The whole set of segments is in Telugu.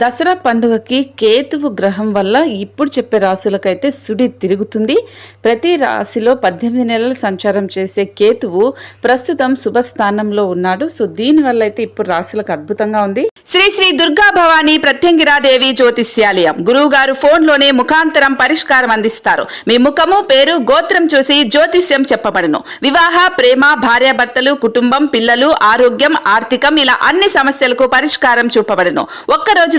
దసరా పండుగకి కేతువు గ్రహం వల్ల ఇప్పుడు చెప్పే రాశులకైతే సుడి తిరుగుతుంది. ప్రతి రాశిలో పద్దెనిమిది నెలలు సంచారం చేసే కేతువు ప్రస్తుతం శుభ స్థానంలో ఉన్నాడు. సో దీనివల్ల అయితే ఇప్పుడు రాశులకు అద్భుతంగా ఉంది. శ్రీ శ్రీ దుర్గా భవానీ ప్రత్యంగిరాదేవి జ్యోతిష్యాలయం. గురువు గారు ఫోన్లోనే ముఖాంతరం పరిష్కారం అందిస్తారు. మీ ముఖము పేరు గోత్రం చూసి జ్యోతిష్యం చెప్పబడను. వివాహ ప్రేమ భార్యాభర్తలు కుటుంబం పిల్లలు ఆరోగ్యం ఆర్థికం ఇలా అన్ని సమస్యలకు పరిష్కారం చూపబడను. ఒక్క రోజు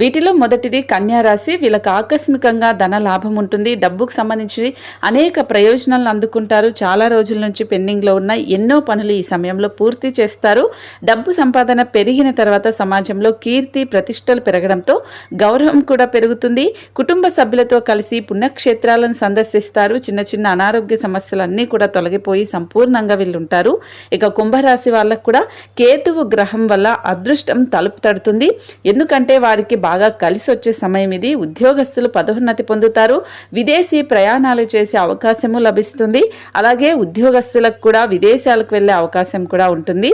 వీటిలో మొదటిది కన్యా రాశి. వీళ్ళకి ఆకస్మికంగా ధన లాభం ఉంటుంది. డబ్బుకు సంబంధించి అనేక ప్రయోజనాలను అందుకుంటారు. చాలా రోజుల నుంచి పెండింగ్లో ఉన్న ఎన్నో పనులు ఈ సమయంలో పూర్తి చేస్తారు. డబ్బు సంపాదన పెరిగిన తర్వాత సమాజంలో కీర్తి ప్రతిష్టలు పెరగడంతో గౌరవం కూడా పెరుగుతుంది. కుటుంబ సభ్యులతో కలిసి పుణ్యక్షేత్రాలను సందర్శిస్తారు. చిన్న చిన్న అనారోగ్య సమస్యలన్నీ కూడా తొలగిపోయి సంపూర్ణంగా వీళ్ళు ఉంటారు ఇక కుంభరాశి వాళ్ళకు కూడా కేతువు గ్రహం వల్ల అదృష్టం తలుపు తడుతుంది. ఎందుకంటే వారికి బాగా కలిసి వచ్చే సమయం ఇది. ఉద్యోగస్తులు పదోన్నతి పొందుతారు. విదేశీ ప్రయాణాలు చేసే అవకాశము లభిస్తుంది. అలాగే ఉద్యోగస్తులకు కూడా విదేశాలకు వెళ్ళే అవకాశం కూడా ఉంటుంది.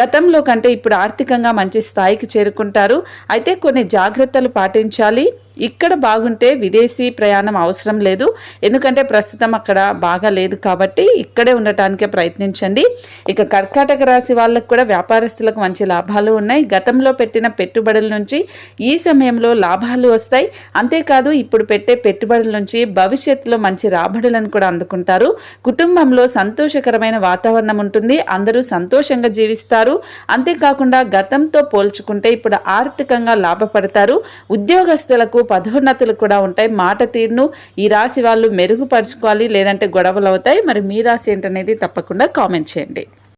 గతంలో కంటే ఇప్పుడు ఆర్థికంగా మంచి స్థాయికి చేరుకుంటారు. అయితే కొన్ని జాగ్రత్తలు పాటించాలి. ఇక్కడ బాగుంటే విదేశీ ప్రయాణం అవసరం లేదు. ఎందుకంటే ప్రస్తుతం అక్కడ బాగా లేదు కాబట్టి ఇక్కడే ఉండటానికే ప్రయత్నించండి. ఇక కర్కాటక రాశి వాళ్ళకు కూడా వ్యాపారస్తులకు మంచి లాభాలు ఉన్నాయి. గతంలో పెట్టిన పెట్టుబడుల నుంచి ఈ సమయంలో లాభాలు వస్తాయి. అంతేకాదు ఇప్పుడు పెట్టే పెట్టుబడుల నుంచి భవిష్యత్తులో మంచి రాబడులను కూడా అందుకుంటారు. కుటుంబంలో సంతోషకరమైన వాతావరణం ఉంటుంది. అందరూ సంతోషంగా జీవిస్తారు. అంతేకాకుండా గతంతో పోల్చుకుంటే ఇప్పుడు ఆర్థికంగా లాభపడతారు. ఉద్యోగస్తులకు పదోన్నతులు కూడా ఉంటాయి. మాట తీరును ఈ రాశి వాళ్ళు మెరుగుపరుచుకోవాలి లేదంటే గొడవలు అవుతాయి. మరి మీ రాశి ఏంటనేది తప్పకుండా కామెంట్ చేయండి.